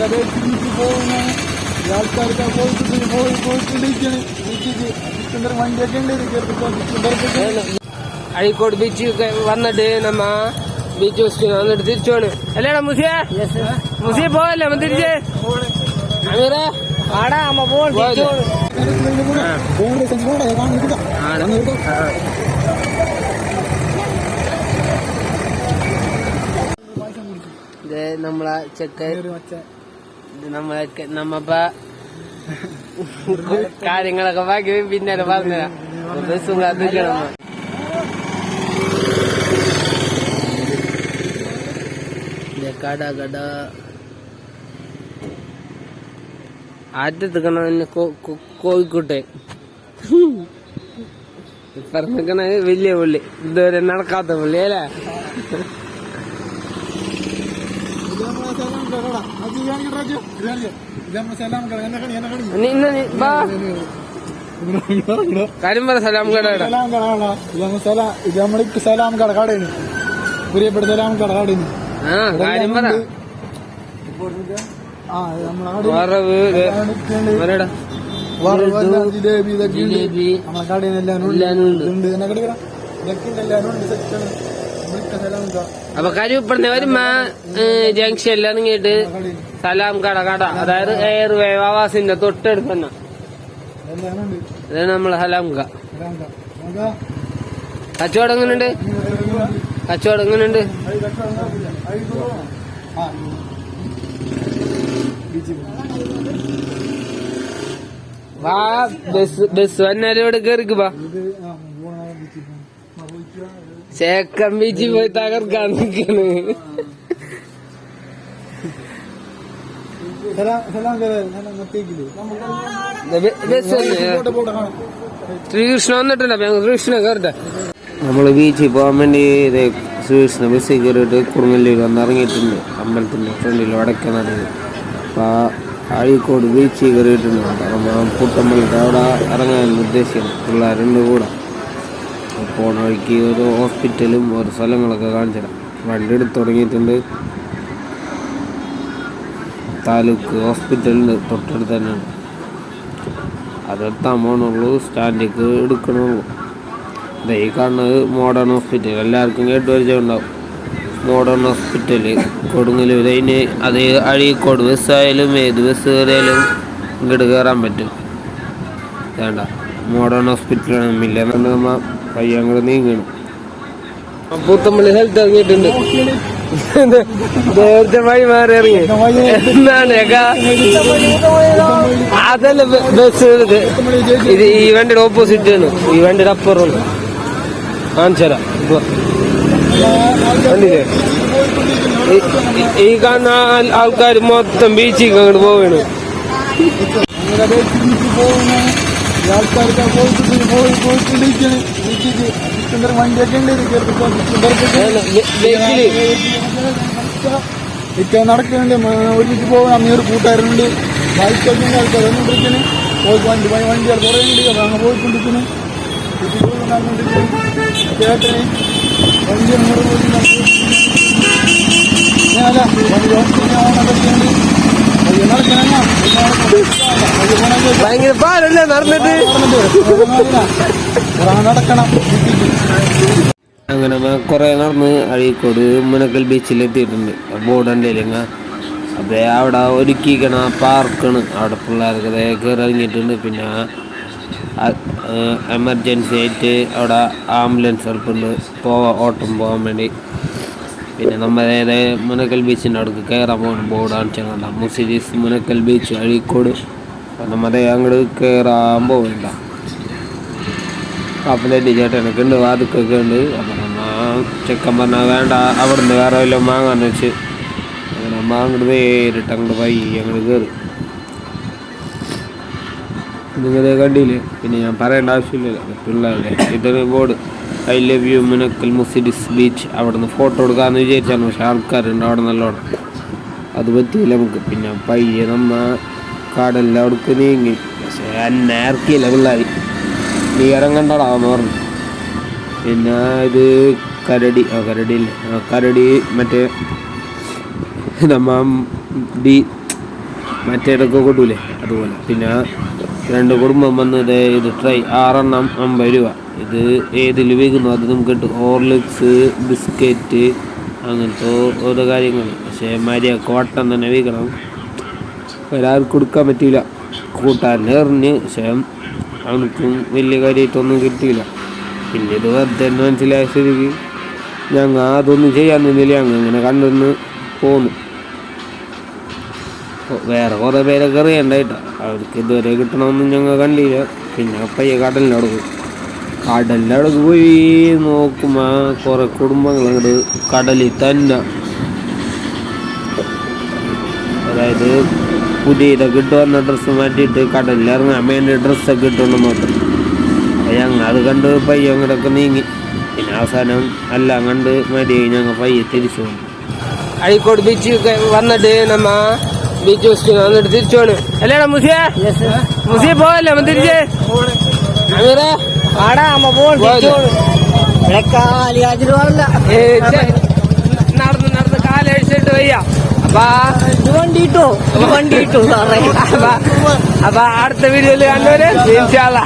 തിരിച്ച് പോകുന്ന ഈ ആൾക്കാർക്ക് പോയിട്ട് പോയി പോയിട്ടിരിക്കണ് ബീച്ചിക്ക് സിക്കന്ദർ വണ്ടിയൊക്കെ ഉണ്ട് സിക്കന്ദർക്ക് അഴീക്കോട് ബീച്ച് വന്നിട്ട് നമ്മ ബീച്ച് വന്നിട്ട് തിരിച്ചു പോണ് അല്ലേടാ മുസിയ? മുസിയ പോവല്ലേ നമ്മ തിരിച്ച്? അമീറേ? ആടാ അമ്മ പോവാൻ തിരിച്ചു ഇത് നമ്മളെ ചെക്ക ഇത് നമ്മളെ ചെ- നമ്മപ്പ കാര്യങ്ങളൊക്കെ ബാക്കി പിന്നാലെ പറഞ്ഞുതരാം ബസ്സും കാത്തിരിക്കണം ഇത് കട കട ആറ്റത്ത് കണ കോഴിക്കോട്ടെ പറഞ്ഞിക്കണ വലിയ പുള്ളി ഇതുവരെ നടക്കാത്ത പുള്ളി അല്ലേ കാര്യം പറ സലാം കട സലാം കട കടയാണ് പ്രിയപ്പെട്ട സലാം കട കടയാണ് ആ കാര്യം പറ. ജിലേബി ഇതൊക്കെ ഉണ്ട്. നമ്മളെ കടയിൽ എല്ലാനും ഉണ്ട്. ഇതൊക്കെ ഉണ്ട് എല്ലാരും ഉണ്ട്. സെറ്റാണ് അപ്പൊ കരുവപ്പെടുന്ന ജംഗ്ഷനിൽ എല്ലാം കേട്ട് സലാം കട കട. അതായത് എയർ വേവ് ആവാസിന്റെ തൊട്ടടുത്ത് തന്നെ. എല്ലാം ഉണ്ട് അതാണ് നമ്മളെ സലാം ക. സലാം കട നോക്കാം കച്ചവടം എങ്ങനെയുണ്ട് കച്ചവടം എങ്ങനെയുണ്ട് വാ ബസ് ബസ് വന്നാലും ഇവിടെ കേറിക്ക് വാ ചേക്കൻ ബീച്ചിൽ പോയി തകർക്കാൻ നിൽക്കണ് ശ്രീകൃഷ്ണ വന്നിട്ടില്ല ശ്രീകൃഷ്ണ കയറട്ടെ. നമ്മൾ ബീച്ചിൽ പോകാൻ വേണ്ടി ശ്രീകൃഷ്ണ ബസ്സിൽ കയറിയിട്ട് കുറുങ്ങല്ലൂർ വന്ന് ഇറങ്ങിയിട്ടുണ്ട്. അമ്പലത്തിന്റെ ഫ്രണ്ടിൽ വടക്കനടയിൽ അപ്പൊ അഴീക്കോട് ബീച്ചിൽ കയറിയിട്ടുണ്ട്. കൂട്ടമ്പലത്തെ പുട്ടമ്പലത്ത് അവിടെ ഇറങ്ങാൻ ഉദ്ദേശിക്കണം പിള്ളേരുണ്ട് കൂടെ. പോണ വഴിക്ക് ഒരു ഹോസ്പിറ്റലും ഒരു സ്ഥലങ്ങളൊക്കെ കാണിച്ചു തരാം വണ്ടി എടുത്ത് തുടങ്ങിയിട്ടുണ്ട്. താലൂക്ക് ഹോസ്പിറ്റലിന്റെ തൊട്ടടുത്ത് തന്നെയാണ്. അതെടുത്താൽ പോകണുള്ളൂ സ്റ്റാൻഡിലേക്ക് എടുക്കണുള്ളൂ. ഈ കാണുന്നത് മോഡേൺ ഹോസ്പിറ്റൽ എല്ലാവർക്കും കേട്ട് പരിചയം ഉണ്ടാവും മോഡേൺ ഹോസ്പിറ്റൽ കൊടുങ്ങല്ലൂർ അതിന് അത് അഴീക്കോട് ബസ്സായാലും ഏത് ബസ് കയറിയാലും ഇങ്ങോട്ട് കയറാൻ പറ്റും. വേണ്ട മോഡേൺ ഹോസ്പിറ്റലാണ് മില്ലെന്നുണ്ട് നമ്മ പയ്യ അങ്ങോട്ട് നീങ്ങണം പൂത്തമ്പള്ളി ഹെൽത്ത് ഇറങ്ങിയിട്ടുണ്ട്. നേരത്തെ മാറി ഇറങ്ങി. എന്താണ്? അതല്ല ബസ് ഇത്. ഈ വണ്ടിയുടെ ഓപ്പോസിറ്റ് ആണ്. ഈ വണ്ടിയുടെ അപ്പുറം കാണിച്ചരാ കണ്ടില്ലേ? ഈ കാണുന്ന ആൾക്കാർ മൊത്തം ബീച്ചിൽ അങ്ങോട്ട് പോവാണ്. ആൾക്കാർക്ക് പോയിട്ട് പോയി പോയിട്ടിരിക്കണ് ബീച്ചിക്ക് സിക്കന്ദർ വണ്ടിയൊക്കെ ഉണ്ട്. ഇക്ക നടക്കുന്നുണ്ട്. ഒരുമിച്ച് പോകാൻ അമ്മയൊരു കൂട്ടുകാരുണ്ട് ബൈക്കൊക്കെ ഉണ്ട്. ആൾക്കാർ വന്നുകൊണ്ടിരിക്കണ്. പോയി വണ്ടി വണ്ടി കുറേ ഉണ്ട് അങ്ങ് പോയിക്കൊണ്ടിരിക്കുന്നു ചേട്ടന് വണ്ടി അങ്ങോട്ട് പോയിട്ട് വണ്ടി ഓടിച്ചിട്ട് നടക്കണം ഭയങ്കര പാടല്ലേ നടന്നിട്ട്? അങ്ങനെ കൊറേ നടന്ന് അഴീക്കോട് മുനക്കൽ ബീച്ചിൽ എത്തിയിട്ടുണ്ട്. ബോർഡ് എന്റെ അപ്പൊ അവിടെ ഒരുക്കിക്കണ പാർക്കാണ്. അവിടെ പിള്ളേർക്ക് കയറി ഇറങ്ങിയിട്ടുണ്ട് പിന്നെ എമർജൻസി ആയിട്ട് അവിടെ ആംബുലൻസ് എളുപ്പമുണ്ട് പോവാ ഓട്ടം പോകാൻ വേണ്ടി. പിന്നെ നമ്മുടെ മുനക്കൽ ബീച്ചിന്റെ അവിടേക്ക് കയറാൻ പോകണം ബോർഡ് കാണിച്ചാൽ മുസിരീസ് മുനക്കൽ ബീച്ച് അഴീക്കോട്. നമ്മുടെ അങ്ങോട്ട് കയറാൻ പോകണ്ട കപ്പലറ്റി ചേട്ടനൊക്കെ ഉണ്ട് വാതുക്കൊക്കെ ഉണ്ട്. അപ്പം നമ്മ ചെക്കൻ പറഞ്ഞാൽ വേണ്ട അവിടുന്ന് വേറെ വല്ലതും വാങ്ങാന്ന് വെച്ച്. അങ്ങനെ നമ്മ അങ്ങോട്ട് നേരിട്ട് അങ്ങോട്ട് വൈകി അങ്ങോട്ട് കയറി നിങ്ങളെ കണ്ടില്ലേ? പിന്നെ ഞാൻ പറയേണ്ട ആവശ്യമില്ലല്ലോ. പിള്ളേരുടെ ഇതൊരു ബോർഡ് ഐ ലവ് യു മിനക്കൽ മുസിഡിസ് ബീച്ച് അവിടുന്ന് ഫോട്ടോ എടുക്കാമെന്ന് വിചാരിച്ചാണ് പക്ഷെ ആൾക്കാരുണ്ട് അവിടെ നല്ലോണം. അത് പറ്റിയില്ല നമുക്ക്. പിന്നെ പയ്യെ നമ്മ കടലിന്റെ അവിടേക്ക് നീങ്ങി. പക്ഷേ എന്നെ ഇറക്കിയില്ല പിള്ളേർ നീ ഇറങ്ങണ്ടടാ എന്ന് പറഞ്ഞു. പിന്നെ ഇത് കരടി. ആ കരടി കരടി മറ്റേ നമ്മ ഡി മറ്റേതൊക്കെ കൊടുക്കൂലേ? അതുപോലെ. പിന്നെ രണ്ട് കുടുംബം വന്നത് ഇത് ട്രൈ ആറെണ്ണം അമ്പത് രൂപ. ഇത് ഏതിൽ വീകുന്നു അത് നമുക്ക് കിട്ടും. ഹോർലിക്സ് ബിസ്ക്കറ്റ് അങ്ങനത്തെ ഓരോ കാര്യങ്ങൾ പക്ഷേ മര്യ കോട്ടം തന്നെ വിൽക്കണം. ഒരാൾക്ക് കൊടുക്കാൻ പറ്റിയില്ല. കൂട്ടാന്റെ എറിഞ്ഞ് പക്ഷേ അവനക്കും വലിയ കാര്യമായിട്ടൊന്നും കിട്ടിയില്ല. പിന്നെ ഇത് വെറുതെ തന്നെ മനസ്സിലായ സ്ഥിതിക്ക് ഞങ്ങൾ അതൊന്നും ചെയ്യാൻ നിന്നില്ല. ഞങ്ങൾ ഇങ്ങനെ കണ്ടെന്ന് പോന്നു. വേറെ കുറേ പേരൊക്കെ അറിയണ്ടായിട്ടാ അവർക്ക് ഇതുവരെ കിട്ടണമെന്നും ഞങ്ങൾ കണ്ടില്ല. പിന്നെ പയ്യെ കടലിനടുക്ക് കടലിനടുക്ക് പോയി. നോക്കുമ്പോൾ കുറേ കുടുംബങ്ങൾ അങ്ങോട്ട് കടലിൽ തന്നെ. അതായത് പുതിയ ഇതൊക്കെ ഇട്ട് വന്ന ഡ്രസ്സ് മാറ്റിയിട്ട് കടലിൽ അമ്മേന്റെ ഡ്രസ്സൊക്കെ ഇട്ടുകൊണ്ട് മാത്രം. അപ്പോൾ ഞങ്ങൾ അത് കണ്ട് പയ്യോ അങ്ങോട്ടൊക്കെ നീങ്ങി. പിന്നെ അവസാനം എല്ലാം കണ്ട് മതി ഞങ്ങൾ പയ്യെ തിരിച്ചു വന്നു. അഴീക്കോട് ബീച്ച് വന്നിട്ട് നമ്മ ബീച്ച് വന്നിട്ട് തിരിച്ചു പോണ് അല്ലേടാ മുസിയ? മുസിയ പോവല്ലേ നമ്മ തിരിച്ച്? അമീറേ ആടാ അമ്മ നടന്ന് നടന്ന് കാലഴിച്ചിട്ട് വയ്യ. അപ്പൊ. ഇത് വണ്ടി ഇട്ടോ വണ്ടി ഇട്ടോ സാറേ. അപ്പൊ. അപ്പൊ അടുത്ത വീഡിയോയിൽ കണ്ടവര് ഇൻഷാല്ലാ